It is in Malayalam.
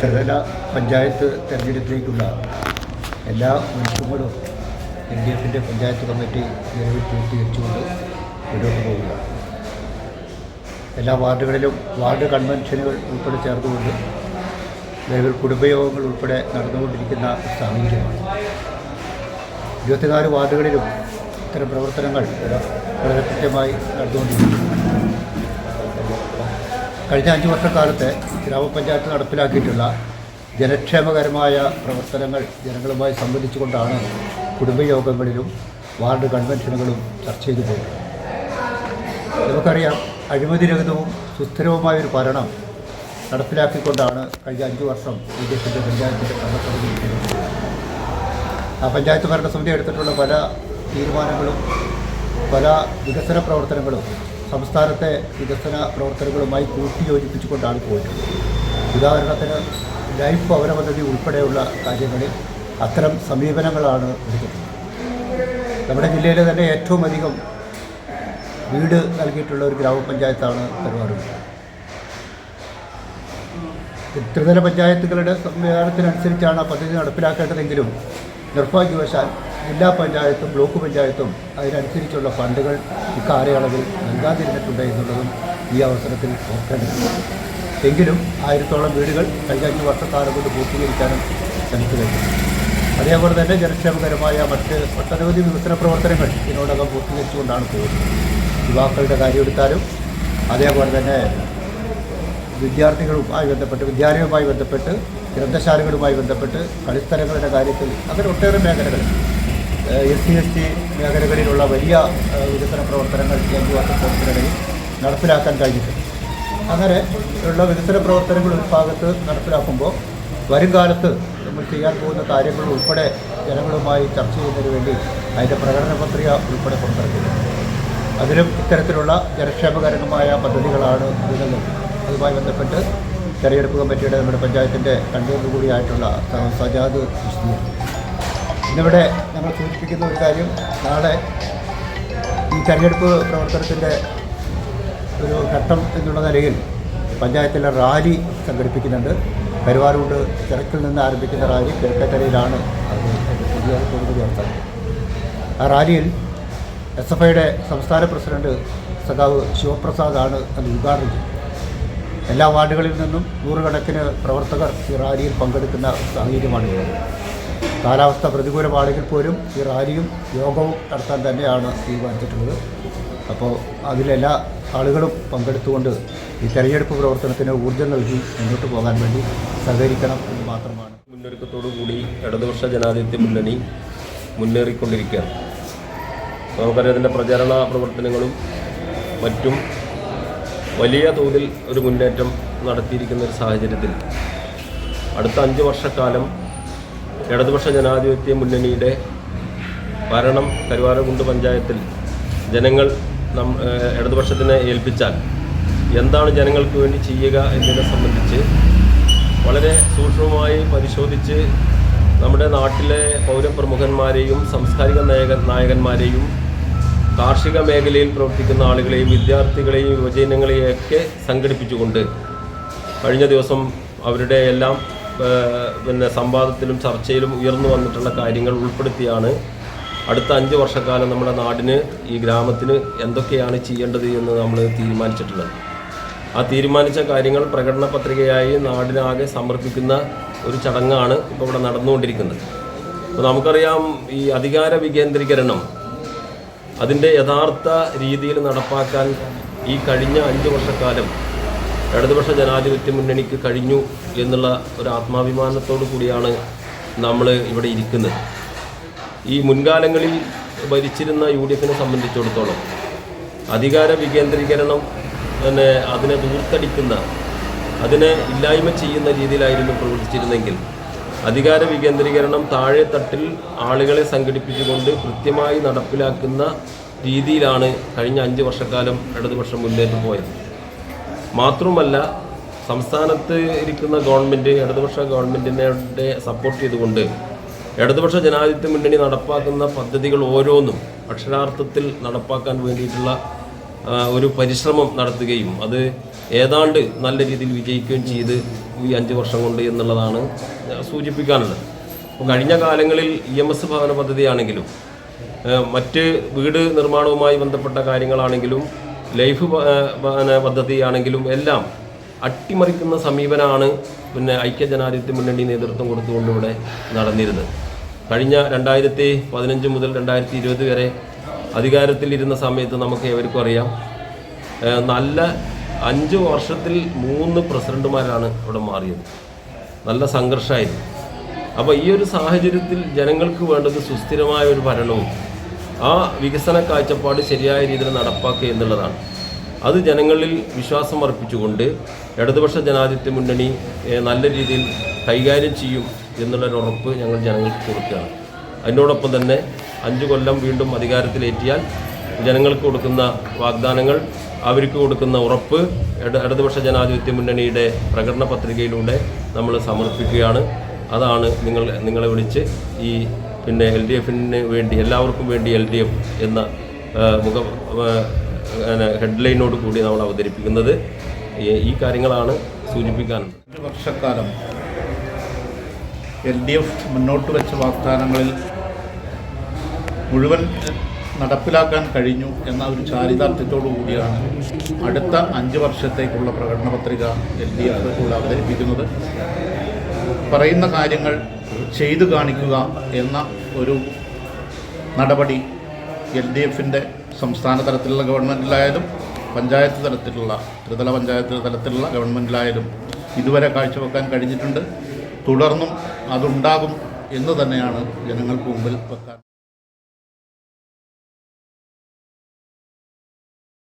ത്രിതല പഞ്ചായത്ത് തെരഞ്ഞെടുപ്പിലേക്കുള്ള എല്ലാ ഒരുക്കങ്ങളും എൽ ഡി എഫിന്റെ പഞ്ചായത്ത് കമ്മിറ്റി നിലവിൽ പൂർത്തീകരിച്ചുകൊണ്ട് മുന്നോട്ട് പോവുക എല്ലാ വാർഡുകളിലും വാർഡ് കൺവെൻഷനുകൾ ഉൾപ്പെടെ ചേർന്നുകൊണ്ട് നിലവിൽ കുടുംബയോഗങ്ങൾ ഉൾപ്പെടെ നടന്നുകൊണ്ടിരിക്കുന്ന സാഹചര്യമാണ്. ഇരുപത്തിനാല് വാർഡുകളിലും ഇത്തരം പ്രവർത്തനങ്ങൾ വളരെ കൃത്യമായി നടന്നുകൊണ്ടിരിക്കുന്നു. കഴിഞ്ഞ അഞ്ച് വർഷക്കാലത്തെ ഗ്രാമപഞ്ചായത്ത് നടപ്പിലാക്കിയിട്ടുള്ള ജനക്ഷേമകരമായ പ്രവർത്തനങ്ങൾ ജനങ്ങളുമായി സംബന്ധിച്ചുകൊണ്ടാണ് കുടുംബയോഗങ്ങളിലും വാർഡ് കൺവെൻഷനുകളും ചർച്ച ചെയ്തു പോകുന്നത് നമുക്കറിയാം അഴിമതിരഹിതവും സുസ്ഥിരവുമായ ഒരു ഭരണം നടപ്പിലാക്കിക്കൊണ്ടാണ് കഴിഞ്ഞ അഞ്ച് വർഷം ബി ജെ പിയുടെ പഞ്ചായത്തിന്റെ ഭരണസമിതി. ആ പഞ്ചായത്ത് ഭരണസമിതി എടുത്തിട്ടുള്ള പല തീരുമാനങ്ങളും പല വികസന പ്രവർത്തനങ്ങളും സംസ്ഥാനത്തെ വികസന പ്രവർത്തനങ്ങളുമായി കൂട്ടിയോജിപ്പിച്ചുകൊണ്ടാണ് പോയിട്ടുള്ളത് ഉദാഹരണത്തിന് ലൈഫ് ഭവന പദ്ധതി ഉൾപ്പെടെയുള്ള കാര്യങ്ങളിൽ അത്തരം സമീപനങ്ങളാണ് എടുക്കുന്നത് നമ്മുടെ ജില്ലയിലെ തന്നെ ഏറ്റവും അധികം വീട് നൽകിയിട്ടുള്ള ഒരു ഗ്രാമപഞ്ചായത്താണ് കരുവാരൂർ ത്രിതല പഞ്ചായത്തുകളുടെ സംവിധാനത്തിനനുസരിച്ചാണ് പദ്ധതി നടപ്പിലാക്കേണ്ടതെങ്കിലും നിർഭാഗ്യവശാൽ ജില്ലാ പഞ്ചായത്തും ബ്ലോക്ക് പഞ്ചായത്തും അതിനനുസരിച്ചുള്ള ഫണ്ടുകൾ ഇക്കാലയളവിൽ നൽകാതിരുന്നിട്ടുണ്ട് എന്നുള്ളതും ഈ അവസരത്തിൽ ഓർക്കേണ്ടതുണ്ട്. എങ്കിലും ആയിരത്തോളം വീടുകൾ കഴിഞ്ഞ വർഷക്കാലം കൊണ്ട് പൂർത്തീകരിക്കാനും ശ്രമിച്ചു കഴിഞ്ഞു. അതേപോലെ തന്നെ ജനക്ഷേമകരമായ മറ്റ് ഒട്ടനവധി വികസന പ്രവർത്തനങ്ങൾ ഇതിനോടകം പൂർത്തീകരിച്ചുകൊണ്ടാണ് പോകുന്നത്. യുവാക്കളുടെ കാര്യമെടുത്താലും അതേപോലെ തന്നെ വിദ്യാർത്ഥികളുമായി ബന്ധപ്പെട്ട് വിദ്യാലയവുമായി ബന്ധപ്പെട്ട് ഗ്രന്ഥശാലകളുമായി ബന്ധപ്പെട്ട് കളിസ്ഥലങ്ങളുടെ കാര്യത്തിൽ അങ്ങനെ ഒട്ടേറെ മേഖലകൾ എസ് സി എസ് ടി മേഖലകളിലുള്ള വലിയ വികസന പ്രവർത്തനങ്ങൾ ഈ അഞ്ച് പ്രവർത്തനങ്ങളിൽ നടപ്പിലാക്കാൻ കഴിഞ്ഞിട്ടുണ്ട്. അങ്ങനെ ഉള്ള വികസന പ്രവർത്തനങ്ങൾ ഒരു ഭാഗത്ത് നടപ്പിലാക്കുമ്പോൾ വരും കാലത്ത് നമ്മൾ ചെയ്യാൻ പോകുന്ന കാര്യങ്ങൾ ഉൾപ്പെടെ ജനങ്ങളുമായി ചർച്ച ചെയ്യുന്നതിന് വേണ്ടി അതിന്റെ പ്രകടന പത്രിക ഉൾപ്പെടെ പുറത്തിറക്കുന്നു അതിലും ഇത്തരത്തിലുള്ള ജനക്ഷേമകരമായ പദ്ധതികളാണ് ഇതെന്നും അതുമായി ബന്ധപ്പെട്ട് തെരഞ്ഞെടുപ്പ് കമ്മിറ്റിയുടെ നമ്മുടെ പഞ്ചായത്തിന്റെ കൺവീനർ കൂടിയായിട്ടുള്ള സജാദ് വിശദീകരിക്കും. ഇന്നിവിടെ ഞങ്ങൾ സൂചിപ്പിക്കുന്ന ഒരു കാര്യം നാളെ ഈ തെരഞ്ഞെടുപ്പ് പ്രവർത്തനത്തിന്റെ ഒരു ഘട്ടം എന്നുള്ള നിലയിൽ പഞ്ചായത്തിലെ റാലി സംഘടിപ്പിക്കുന്നുണ്ട്. കരുവാരൂണ്ട് ചിറക്കിൽ നിന്ന് ആരംഭിക്കുന്ന റാലി കിഴക്കക്കരയിലാണ് നടത്തുന്നത് ആ റാലിയിൽ എസ് എഫ് ഐയുടെ സംസ്ഥാന പ്രസിഡന്റ് സഖാവ് ശിവപ്രസാദാണ് അത് ഉദ്ഘാടനം ചെയ്തത്. എല്ലാ വാർഡുകളിൽ നിന്നും നൂറുകണക്കിന് പ്രവർത്തകർ ഈ റാലിയിൽ പങ്കെടുക്കുന്ന സാഹചര്യമാണ് കാലാവസ്ഥ പ്രതികൂലമാണെങ്കിൽ പോലും ഈ റാലിയും യോഗവും നടത്താൻ തന്നെയാണ് തീരുമാനിച്ചിട്ടുള്ളത് അപ്പോൾ അതിലെല്ലാ ആളുകളും പങ്കെടുത്തുകൊണ്ട് ഈ തെരഞ്ഞെടുപ്പ് പ്രവർത്തനത്തിന് ഊർജം നൽകി മുന്നോട്ട് പോകാൻ വേണ്ടി സഹകരിക്കണം എന്ന് മാത്രമാണ്. മുന്നൊരുക്കത്തോടു കൂടി ഇടതുപക്ഷ ജനാധിപത്യ മുന്നണി മുന്നേറിക്കൊണ്ടിരിക്കുകയാണ്. നമുക്കറിയാം അതിന്റെ പ്രചരണ പ്രവർത്തനങ്ങളും മറ്റും വലിയ തോതിൽ ഒരു മുന്നേറ്റം നടത്തിയിരിക്കുന്ന ഒരു സാഹചര്യത്തിൽ അടുത്ത അഞ്ച് വർഷക്കാലം ഇടതുപക്ഷ ജനാധിപത്യ മുന്നണിയുടെ ഭരണം കരുവാരകുണ്ട് പഞ്ചായത്തിൽ ജനങ്ങൾ നം ഇടതുപക്ഷത്തിനെ ഏൽപ്പിച്ചാൽ എന്താണ് ജനങ്ങൾക്ക് വേണ്ടി ചെയ്യുക എന്നതിനെ സംബന്ധിച്ച് വളരെ സൂക്ഷ്മമായി പരിശോധിച്ച് നമ്മുടെ നാട്ടിലെ പൗരപ്രമുഖന്മാരെയും സാംസ്കാരിക നായക നായകന്മാരെയും കാർഷിക മേഖലയിൽ പ്രവർത്തിക്കുന്ന ആളുകളെയും വിദ്യാർത്ഥികളെയും യുവജനങ്ങളെയൊക്കെ സംഘടിപ്പിച്ചുകൊണ്ട് കഴിഞ്ഞ ദിവസം അവരുടെ എല്ലാം പിന്നെ സംവാദത്തിലും ചർച്ചയിലും ഉയർന്നു വന്നിട്ടുള്ള കാര്യങ്ങൾ ഉൾപ്പെടുത്തിയാണ് അടുത്ത അഞ്ച് വർഷക്കാലം നമ്മുടെ നാടിന് ഈ ഗ്രാമത്തിന് എന്തൊക്കെയാണ് ചെയ്യേണ്ടത് എന്ന് നമ്മൾ തീരുമാനിച്ചിട്ടുള്ളത്. ആ തീരുമാനിച്ച കാര്യങ്ങൾ പ്രകടന പത്രികയായി നാടിനാകെ സമർപ്പിക്കുന്ന ഒരു ചടങ്ങാണ് ഇപ്പോൾ ഇവിടെ നടന്നുകൊണ്ടിരിക്കുന്നത്. അപ്പോൾ നമുക്കറിയാം ഈ അധികാര വികേന്ദ്രീകരണം അതിന്റെ യഥാർത്ഥ രീതിയിൽ നടപ്പാക്കാൻ ഈ കഴിഞ്ഞ അഞ്ച് വർഷക്കാലം ഇടതുപക്ഷ ജനാധിപത്യ മുന്നണിക്ക് കഴിഞ്ഞു എന്നുള്ള ഒരു ആത്മാഭിമാനത്തോടു കൂടിയാണ് നമ്മൾ ഇവിടെ ഇരിക്കുന്നത്. ഈ മുൻകാലങ്ങളിൽ ഭരിച്ചിരുന്ന യു ഡി എഫിനെ സംബന്ധിച്ചിടത്തോളം അധികാര വികേന്ദ്രീകരണം തന്നെ അതിനെ ദൂർത്തടിക്കുന്ന അതിനെ ഇല്ലായ്മ ചെയ്യുന്ന രീതിയിലായിരുന്നു പ്രവർത്തിച്ചിരുന്നെങ്കിൽ അധികാര വികേന്ദ്രീകരണം താഴെ തട്ടിൽ ആളുകളെ സംഘടിപ്പിച്ചുകൊണ്ട് കൃത്യമായി നടപ്പിലാക്കുന്ന രീതിയിലാണ് കഴിഞ്ഞ അഞ്ച് വർഷക്കാലം ഇടതുപക്ഷം മുന്നേറ്റം പോയത് മാത്രമല്ല സംസ്ഥാനത്ത് ഇരിക്കുന്ന ഗവൺമെന്റ് ഇടതുപക്ഷ ഗവൺമെന്റിനെ സപ്പോർട്ട് ചെയ്തുകൊണ്ട് ഇടതുപക്ഷ ജനാധിപത്യ മുന്നണി നടപ്പാക്കുന്ന പദ്ധതികൾ ഓരോന്നും അക്ഷരാർത്ഥത്തിൽ നടപ്പാക്കാൻ വേണ്ടിയിട്ടുള്ള ഒരു പരിശ്രമം നടത്തുകയും അത് ഏതാണ്ട് നല്ല രീതിയിൽ വിജയിക്കുകയും ചെയ്ത് ഈ അഞ്ച് വർഷം കൊണ്ട് എന്നുള്ളതാണ് സൂചിപ്പിക്കാനുള്ളത്. അപ്പോൾ കഴിഞ്ഞ കാലങ്ങളിൽ ഇ എം എസ് ഭവന പദ്ധതിയാണെങ്കിലും മറ്റ് വീട് നിർമ്മാണവുമായി ബന്ധപ്പെട്ട കാര്യങ്ങളാണെങ്കിലും ലൈഫ് പദ്ധതിയാണെങ്കിലും എല്ലാം അട്ടിമറിക്കുന്ന സമീപനമാണ് പിന്നെ ഐക്യജനാധിപത്യ മുന്നണി നേതൃത്വം കൊടുത്തുകൊണ്ട് ഇവിടെ നടന്നിരുന്നത്. കഴിഞ്ഞ രണ്ടായിരത്തി പതിനഞ്ച് മുതൽ രണ്ടായിരത്തി ഇരുപത് വരെ അധികാരത്തിലിരുന്ന സമയത്ത് നമുക്ക് ഏവർക്കും അറിയാം. നല്ല അഞ്ച് വർഷത്തിൽ മൂന്ന് പ്രസിഡന്റുമാരാണ് ഇവിടെ മാറിയത്. നല്ല സംഘർഷമായിരുന്നു. അപ്പോൾ ഈ ഒരു സാഹചര്യത്തിൽ ജനങ്ങൾക്ക് വേണ്ടത് സുസ്ഥിരമായ ഒരു ഭരണവും ആ വികസന കാഴ്ചപ്പാട് ശരിയായ രീതിയിൽ നടപ്പാക്കുക എന്നുള്ളതാണ്. അത് ജനങ്ങളിൽ വിശ്വാസം അർപ്പിച്ചുകൊണ്ട് ഇടതുപക്ഷ ജനാധിപത്യ മുന്നണി നല്ല രീതിയിൽ കൈകാര്യം ചെയ്യും എന്നുള്ളൊരു ഉറപ്പ് ഞങ്ങൾ ജനങ്ങൾക്ക് കൊടുക്കുകയാണ്. അതിനോടൊപ്പം തന്നെ അഞ്ച് കൊല്ലം വീണ്ടും അധികാരത്തിലേറ്റിയാൽ ജനങ്ങൾക്ക് കൊടുക്കുന്ന വാഗ്ദാനങ്ങൾ അവർക്ക് കൊടുക്കുന്ന ഉറപ്പ് ഇട- ഇടതുപക്ഷ ജനാധിപത്യ മുന്നണിയുടെ പ്രകടന പത്രികയിലൂടെ നമ്മൾ സമർപ്പിക്കുകയാണ്. അതാണ് നിങ്ങൾ നിങ്ങളെ വിളിച്ച് ഈ പിന്നെ എൽ ഡി എഫിന് വേണ്ടി എല്ലാവർക്കും വേണ്ടി എൽ ഡി എഫ് എന്ന മുഖ ഹെഡ്ലൈനോട് കൂടി നമ്മൾ അവതരിപ്പിക്കുന്നത്. ഈ- കാര്യങ്ങളാണ് സൂചിപ്പിക്കാനുള്ളത്. വർഷക്കാലം എൽ ഡി എഫ് മുന്നോട്ട് വെച്ച വാഗ്ദാനങ്ങളിൽ മുഴുവൻ നടപ്പിലാക്കാൻ കഴിഞ്ഞു എന്ന ഒരു ചാരിതാർത്ഥ്യത്തോടു കൂടിയാണ് അടുത്ത അഞ്ച് വർഷത്തേക്കുള്ള പ്രകടന പത്രിക എൽ ഡി എഫ് അവതരിപ്പിക്കുന്നത്. പറയുന്ന കാര്യങ്ങൾ ചെയ്തു കാണിക്കുക എന്ന ഒരു നടപടി എൽ ഡി എഫിന്റെ സംസ്ഥാന തലത്തിലുള്ള ഗവൺമെന്റിലായാലും പഞ്ചായത്ത് തലത്തിലുള്ള ത്രിതല പഞ്ചായത്ത് തലത്തിലുള്ള ഗവൺമെന്റിലായാലും ഇതുവരെ കാഴ്ചവെക്കാൻ കഴിഞ്ഞിട്ടുണ്ട്. തുടർന്നും അതുണ്ടാകും എന്ന് തന്നെയാണ് ജനങ്ങൾക്ക് മുമ്പിൽ വെക്കാൻ